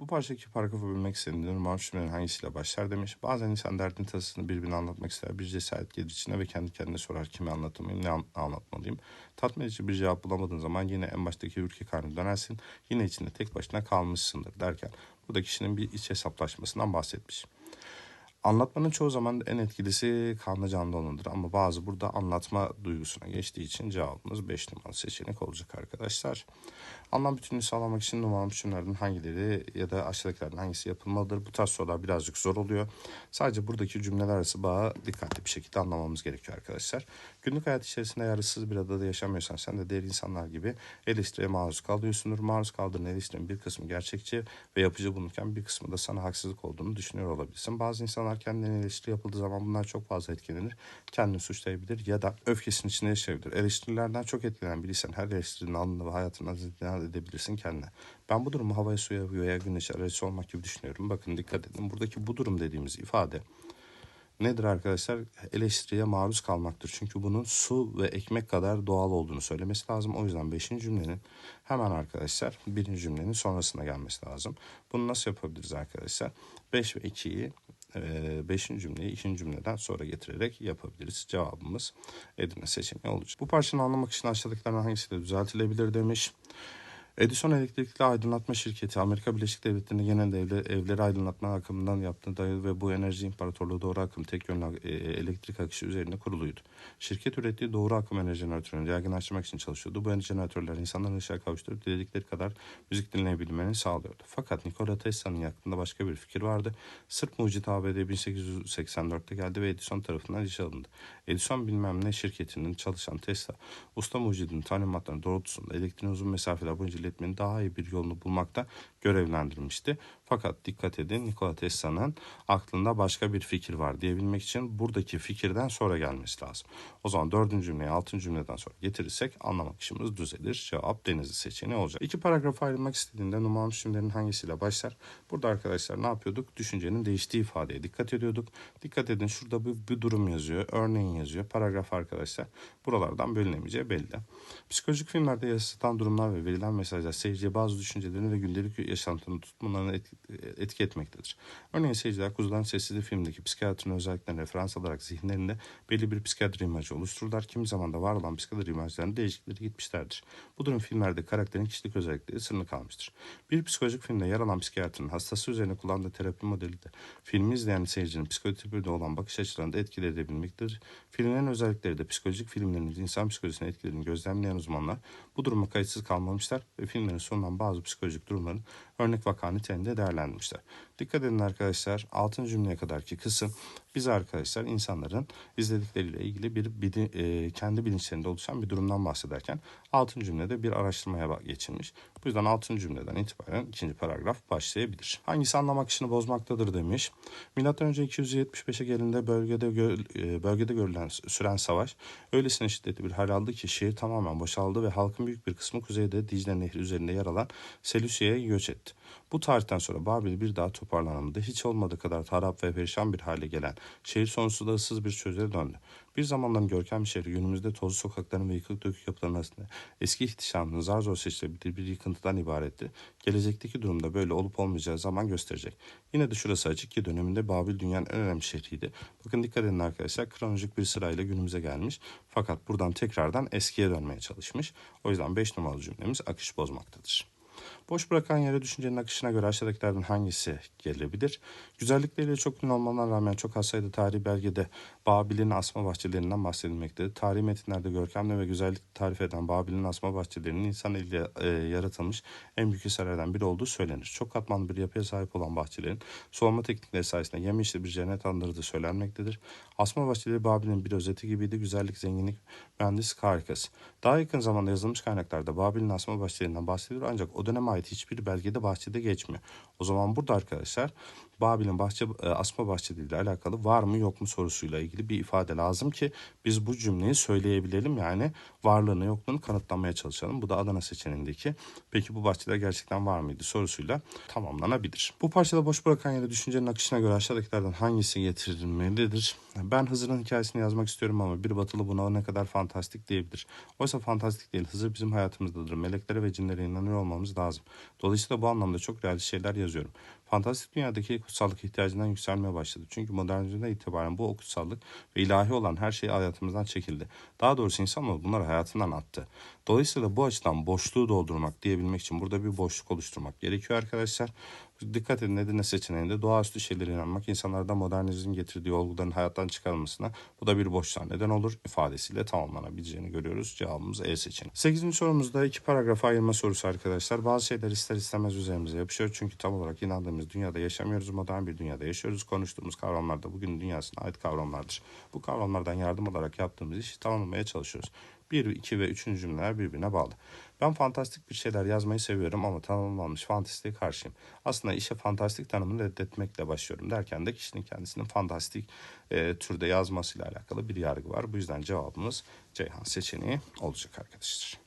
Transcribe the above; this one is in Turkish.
Bu parçadaki paragrafı bölmek istediğinde normal cümlelerin hangisiyle başlar demiş. Bazen insan derdin tasasını birbirine anlatmak ister. Bir cesaret gelir içine ve kendi kendine sorar kimi anlatmalıyım, ne an- anlatmalıyım. Tatmin edici bir cevap bulamadığın zaman yine en baştaki ürkek haline dönersin. Yine içinde tek başına kalmışsındır derken burada kişinin bir iç hesaplaşmasından bahsetmiş. Anlatmanın çoğu zaman en etkilisi kanlı canlı olanıdır ama bazı burada anlatma duygusuna geçtiği için cevabımız 5 numaralı seçenek olacak arkadaşlar. Anlam bütünlüğü sağlamak için numaralı biçimlerden hangileri ya da aşağıdakilerden hangisi yapılmalıdır? Bu tarz sorular birazcık zor oluyor. Sadece buradaki cümleler arası bağı dikkatli bir şekilde anlamamız gerekiyor arkadaşlar. Günlük hayat içerisinde yarısız bir adada yaşamıyorsan sen de diğer insanlar gibi eleştiriye maruz kalıyorsundur. Maruz kaldığın eleştirinin bir kısmı gerçekçi ve yapıcı bulunurken bir kısmı da sana haksızlık olduğunu düşünüyor olabilirsin. Bazı insanlar kendilerine eleştiri yapıldığı zaman bunlar çok fazla etkilenir. Kendini suçlayabilir ya da öfkesinin içinde yaşayabilir. Eleştirilerden çok etkilenen biriysen her eleştirinin alnında ve hayatına zindan edebilirsin kendine. Ben bu durumu havaya suya veya güneşe aracı olmak gibi düşünüyorum. Bakın dikkat edin. Buradaki bu durum dediğimiz ifade nedir arkadaşlar? Eleştiriye maruz kalmaktır. Çünkü bunun su ve ekmek kadar doğal olduğunu söylemesi lazım. O yüzden 5. cümlenin hemen arkadaşlar birinci cümlenin sonrasına gelmesi lazım. Bunu nasıl yapabiliriz arkadaşlar? 5 ve 2'yi 5. cümleyi 2. cümleden sonra getirerek yapabiliriz. Cevabımız Edirne seçeneği olacak. Bu parçanı anlamak için aşağıdakilerden hangisiyle düzeltilebilir demiş. Edison Elektrikli Aydınlatma Şirketi Amerika Birleşik Devletleri'nde genelde evleri, evleri aydınlatma akımından yaptığı dayalı ve bu enerji imparatorluğu doğru akım tek yönlü e, elektrik akışı üzerine kuruluydu. Şirket ürettiği doğru akım enerji jeneratörünü yaygınlaştırmak için çalışıyordu. Bu enerji jeneratörler insanların ışığa kavuşturup diledikleri kadar müzik dinleyebilmelerini sağlıyordu. Fakat Nikola Tesla'nın yaktığında başka bir fikir vardı. Sırp mucit ABD 1884'te geldi ve Edison tarafından işe alındı. Edison bilmem ne şirketinin çalışan Tesla, usta mucidin talimatlarının doğrultusunda elektriğin uzun mesafeler boyunca iletmenin daha iyi bir yolunu bulmakta görevlendirmişti. Fakat dikkat edin Nikola Tesla'nın aklında başka bir fikir var diyebilmek için buradaki fikirden sonra gelmesi lazım. O zaman dördüncü cümleyi altıncı cümleden sonra getirirsek anlamak işimiz düzelir. Cevap denizli seçeneği olacak. İki paragraf ayrılmak istediğinde numaralı cümlelerin hangisiyle başlar? Burada arkadaşlar ne yapıyorduk? Düşüncenin değiştiği ifadeye dikkat ediyorduk. Dikkat edin şurada bir, bir durum yazıyor. Örneğin yazıyor. Paragraf arkadaşlar. Buralardan bölünemeyeceği belli. Psikolojik filmlerde yansıtan durumlar ve verilen mesajlar seyirciye bazı düşüncelerini ve gündelik yaşantını tutmalarını etki, etki etmektedir. Örneğin seyirciler Kuzuların Sessizliği filmindeki psikiyatrinin özelliklerine referans alarak zihinlerinde belli bir psikiyatri imajı oluştururlar. Kimi zaman da var olan psikiyatri imajlarının değişiklikleri gitmişlerdir. Bu durum filmlerde karakterin kişilik özellikleri sınırlı kalmıştır. Bir psikolojik filmde yer alan psikiyatrinin hastası üzerine kullandığı terapi modeli de filmi izleyen seyircinin psikotipinde olan bakış açılarını da etkili edebilmektedir. Filmlerin özellikleri de psikolojik filmlerin insan psikolojisine etkilerini gözlemleyen uzmanlar bu duruma kayıtsız kalmamışlar ve filmlerin sunulan bazı psikolojik durumların örnek vaka niteliğinde değerlendirmişler. Dikkat edin arkadaşlar 6. cümleye kadarki kısım biz arkadaşlar insanların izledikleriyle ilgili bir bili, e, kendi bilinçlerinde oluşan bir durumdan bahsederken 6. cümlede bir araştırmaya geçilmiş. Bu yüzden 6. cümleden itibaren ikinci paragraf başlayabilir. Hangisi anlamak işini bozmaktadır demiş. Önce 275'e gelinde bölgede gö, e, bölgede görülen süren savaş öylesine şiddetli bir hal aldı ki şehir tamamen boşaldı ve halkın büyük bir kısmı kuzeyde Dicle Nehri üzerinde yer alan Seleusya'ya göç etti. Bu tarihten sonra Babil bir daha toparlanamadı. Hiç olmadığı kadar harap ve perişan bir hale gelen şehir sonsuzda ıssız bir çöze döndü. Bir zamanların görkemli şehri günümüzde tozlu sokakların ve yıkık dökük yapıların arasında eski ihtişamının zar zor seçilebildiği bir yıkıntıdan ibaretti. Gelecekteki durumda böyle olup olmayacağı zaman gösterecek. Yine de şurası açık ki döneminde Babil dünyanın en önemli şehriydi. Bakın dikkat edin arkadaşlar kronolojik bir sırayla günümüze gelmiş. Fakat buradan tekrardan eskiye dönmeye çalışmış. O yüzden 5 numaralı cümlemiz akış bozmaktadır. Boş bırakan yere düşüncenin akışına göre aşağıdakilerden hangisi gelebilir? Güzellikleriyle çok ünlü olmalarına rağmen çok az sayıda tarihi belgede Babil'in asma bahçelerinden bahsedilmektedir. Tarihi metinlerde görkemli ve güzellik tarif eden Babil'in asma bahçelerinin insan eliyle e, yaratılmış en büyük eserlerden biri olduğu söylenir. Çok katmanlı bir yapıya sahip olan bahçelerin sulama teknikleri sayesinde yemişli bir cennet andırdığı söylenmektedir. Asma bahçeleri Babil'in bir özeti gibiydi. Güzellik, zenginlik, mühendislik harikası. Daha yakın zamanda yazılmış kaynaklarda Babil'in asma bahçelerinden bahsedilir ancak o döneme ait hiçbir belgede bahçede geçmiyor. O zaman burada arkadaşlar Babil'in bahçe e, asma bahçe ile alakalı var mı yok mu sorusuyla ilgili bir ifade lazım ki biz bu cümleyi söyleyebilelim yani varlığını yokluğunu kanıtlamaya çalışalım. Bu da Adana seçeneğindeki peki bu bahçeler gerçekten var mıydı sorusuyla tamamlanabilir. Bu parçada boş bırakan da düşüncenin akışına göre aşağıdakilerden hangisi getirilmelidir? Ben Hızır'ın hikayesini yazmak istiyorum ama bir batılı buna ne kadar fantastik diyebilir. Oysa fantastik değil. Hızır bizim hayatımızdadır. Meleklere ve cinlere inanıyor olmamız lazım. Dolayısıyla bu anlamda çok realist şeyler yazıyorum. Fantastik dünyadaki kutsallık ihtiyacından yükselmeye başladı. Çünkü modernizmden itibaren bu o kutsallık ve ilahi olan her şey hayatımızdan çekildi. Daha doğrusu insanoğlu bunları hayatından attı. Dolayısıyla bu açıdan boşluğu doldurmak diyebilmek için burada bir boşluk oluşturmak gerekiyor arkadaşlar. Dikkat edin Edirne seçeneğinde doğaüstü şeylere inanmak insanlarda modernizmin getirdiği olguların hayattan çıkarılmasına bu da bir boşluğa neden olur ifadesiyle tamamlanabileceğini görüyoruz. Cevabımız E seçeneği. 8. sorumuzda iki paragrafa ayırma sorusu arkadaşlar. Bazı şeyler ister istemez üzerimize yapışıyor. Çünkü tam olarak inandığımız dünyada yaşamıyoruz. Modern bir dünyada yaşıyoruz. Konuştuğumuz kavramlar da bugün dünyasına ait kavramlardır. Bu kavramlardan yardım alarak yaptığımız işi tamamlamaya çalışıyoruz. 1, 2 ve 3. cümleler birbirine bağlı. Ben fantastik bir şeyler yazmayı seviyorum ama tanımlanmış fantastiğe karşıyım. Aslında işe fantastik tanımını reddetmekle başlıyorum derken de kişinin kendisinin fantastik e, türde yazmasıyla alakalı bir yargı var. Bu yüzden cevabımız Ceyhan seçeneği olacak arkadaşlar.